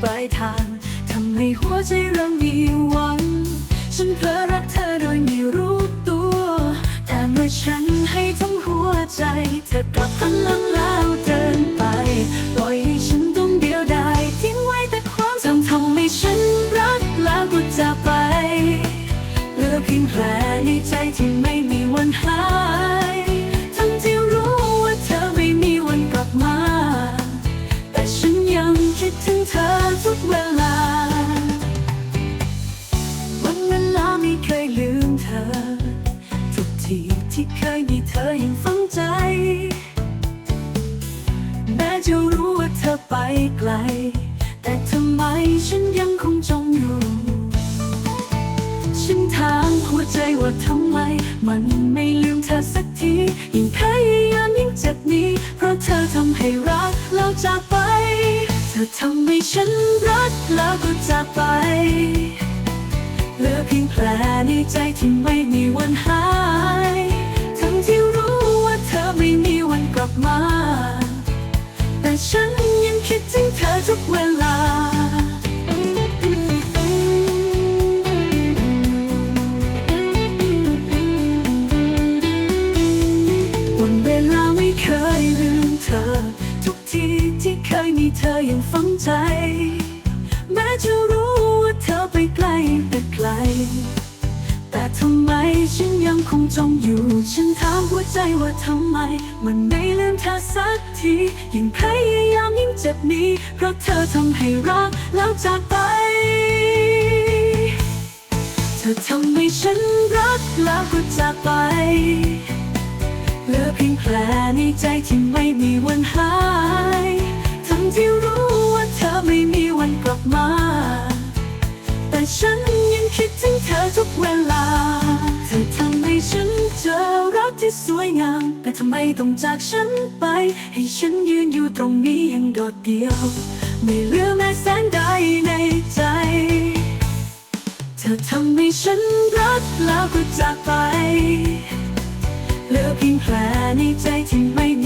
ปลายทางทำให้หัวใจเริ่มมีหวัง ฉันเผลอรักเธอโดยไม่รู้ตัว แต่เมื่อฉันให้ทั้งหัวใจ เธอกลับหันหลังแล้วเดินไปปล่อยให้ฉันต้องเดียวดายทิ้งไว้แต่ความจำทำให้ฉันรักแล้วก็จะไปเหลือเพียงแผลในใจที่ไม่มีวันหาย คิดถึงเธอทุกเวลา วันเวลาไม่เคยลืมเธอ ทุกทีที่เคยมีเธอยังฝังใจ แม้จะรู้ว่าเธอไปไกล แต่ทำไมฉันยังคงจมอยู่ ฉันถามหัวใจว่าทำไม มันไม่ลืมเธอสักที ยิ่งพยายามยิ่งเจ็บนี้ เพราะเธอทำให้รักแล้วจากไป ทำให้ฉันรักแล้วก็จากไป เหลือเพียงแผลในใจที่ไม่มีวันหาย ทั้งที่รู้ว่าเธอไม่มีวันกลับมา แต่ฉันยังคิดถึงเธอทุกเวลา เคยมีเธอยังฝังใจ แม้จะรู้ว่าเธอไปไกลแต่ไกล แต่ทำไมฉันยังคงจมอยู่ ฉันถามหัวใจว่าทำไม มันไม่ลืมเธอสักที ยิ่งพยายามยิ่งเจ็บนี้ เพราะเธอทำให้รักแล้วจากไป เธอทำให้ฉันรักแล้วก็จากไปเหลือเพียงแผลในใจที่ไม่มีวันหาย ที่รู้ว่าเธอไม่มีวันกลับมา แต่ฉันยังคิดถึงเธอทุกเวลา เธอทำให้ฉันเจอรักที่สวยงาม แต่ทำไมต้องจากฉันไป ให้ฉันยืนอยู่ตรงนี้ยังโดดเดี่ยว ไม่เหลือแม้แสงใดในใจ เธอทำให้ฉันรักแล้วก็จากไป เหลือเพียงแผลในใจที่ไม่มี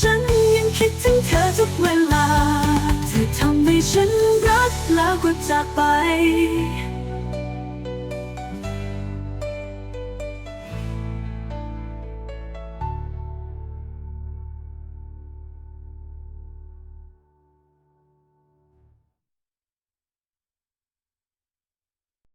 ฉันยังคิดถึงเธอทุกเวลา เธอทำให้ฉันรักแล้วก็จากไป